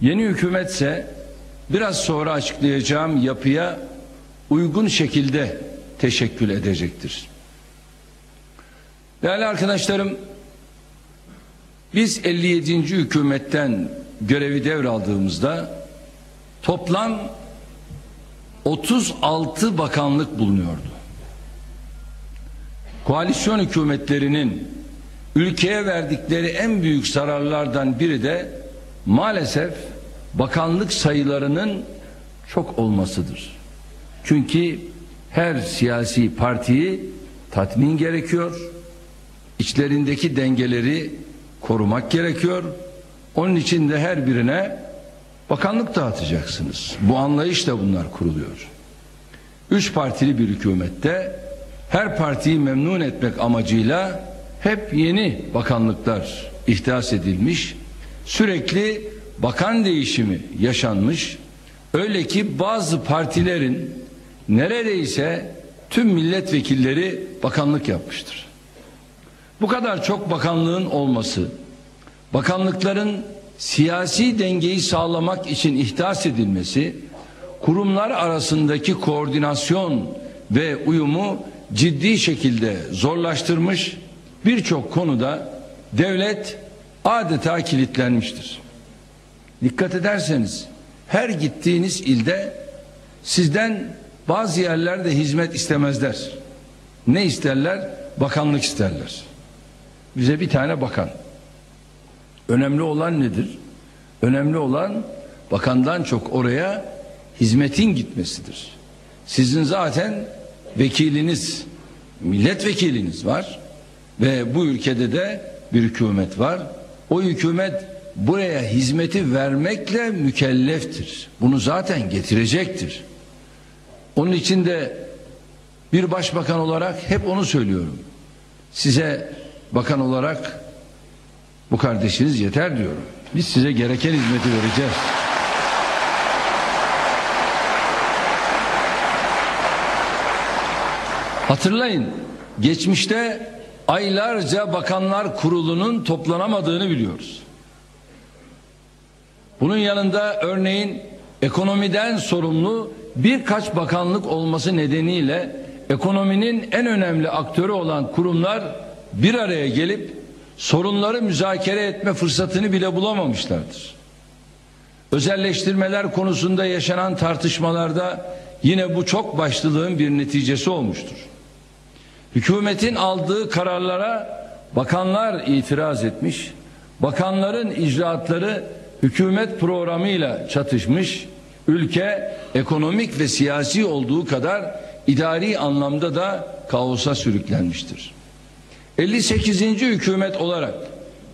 Yeni hükümetse biraz sonra açıklayacağım yapıya uygun şekilde teşekkül edecektir. Değerli arkadaşlarım, biz 57. hükümetten görevi devraldığımızda toplam 36 bakanlık bulunuyordu. Koalisyon hükümetlerinin ülkeye verdikleri en büyük zararlardan biri de maalesef bakanlık sayılarının çok olmasıdır. Çünkü her siyasi partiyi tatmin gerekiyor. İçlerindeki dengeleri korumak gerekiyor. Onun için de her birine bakanlık dağıtacaksınız. Bu anlayışla bunlar kuruluyor. Üç partili bir hükümette her partiyi memnun etmek amacıyla hep yeni bakanlıklar ihdas edilmiş. Sürekli bakan değişimi yaşanmış. Öyle ki bazı partilerin neredeyse tüm milletvekilleri bakanlık yapmıştır. Bu kadar çok bakanlığın olması, bakanlıkların siyasi dengeyi sağlamak için ihdas edilmesi, kurumlar arasındaki koordinasyon ve uyumu ciddi şekilde zorlaştırmış, birçok konuda devlet adeta kilitlenmiştir. Dikkat ederseniz her gittiğiniz ilde sizden bazı yerlerde hizmet istemezler. Ne isterler? Bakanlık isterler. Bize bir tane bakan. Önemli olan nedir? Önemli olan bakandan çok oraya hizmetin gitmesidir. Sizin zaten vekiliniz, milletvekiliniz var ve bu ülkede de bir hükümet var. O hükümet buraya hizmeti vermekle mükelleftir. Bunu zaten getirecektir. Onun için de bir başbakan olarak hep onu söylüyorum. Size bakan olarak bu kardeşiniz yeter diyorum. Biz size gereken hizmeti vereceğiz. Hatırlayın, geçmişte aylarca bakanlar kurulunun toplanamadığını biliyoruz. Bunun yanında örneğin ekonomiden sorumlu birkaç bakanlık olması nedeniyle ekonominin en önemli aktörü olan kurumlar bir araya gelip sorunları müzakere etme fırsatını bile bulamamışlardır. Özelleştirmeler konusunda yaşanan tartışmalarda yine bu çok başlılığın bir neticesi olmuştur. Hükümetin aldığı kararlara bakanlar itiraz etmiş, bakanların icraatları hükümet programıyla çatışmış, ülke ekonomik ve siyasi olduğu kadar idari anlamda da kaosa sürüklenmiştir. 58. hükümet olarak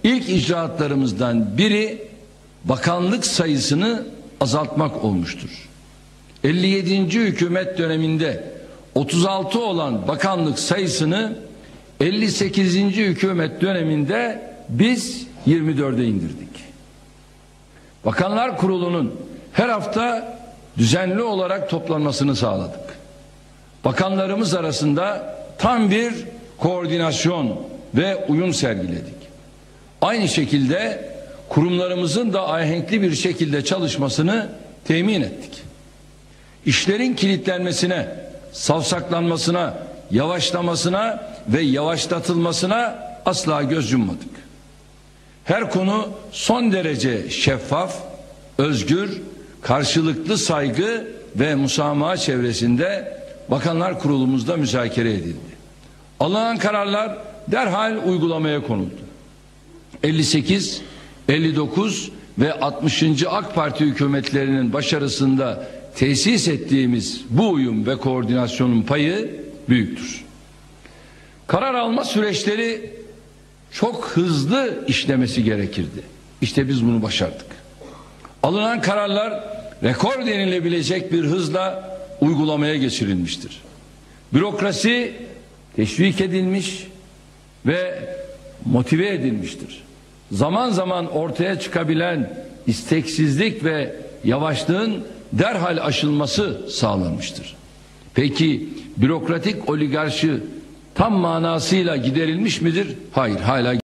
ilk icraatlarımızdan biri bakanlık sayısını azaltmak olmuştur. 57. hükümet döneminde 36 olan bakanlık sayısını 58. hükümet döneminde biz 24'e indirdik. Bakanlar Kurulu'nun her hafta düzenli olarak toplanmasını sağladık. Bakanlarımız arasında tam bir koordinasyon ve uyum sergiledik. Aynı şekilde kurumlarımızın da ahenkli bir şekilde çalışmasını temin ettik. İşlerin kilitlenmesine, savsaklanmasına, yavaşlamasına ve yavaşlatılmasına asla göz yummadık. Her konu son derece şeffaf, özgür, karşılıklı saygı ve musamaha çevresinde Bakanlar Kurulumuzda müzakere edildi. Alınan kararlar derhal uygulamaya konuldu. 58, 59 ve 60. AK Parti hükümetlerinin başarısında tesis ettiğimiz bu uyum ve koordinasyonun payı büyüktür. Karar alma süreçleri çok hızlı işlemesi gerekirdi. İşte biz bunu başardık. Alınan kararlar rekor denilebilecek bir hızla uygulamaya geçirilmiştir. Bürokrasi teşvik edilmiş ve motive edilmiştir. Zaman zaman ortaya çıkabilen isteksizlik ve yavaşlığın derhal aşılması sağlanmıştır. Peki bürokratik oligarşi tam manasıyla giderilmiş midir? Hayır hala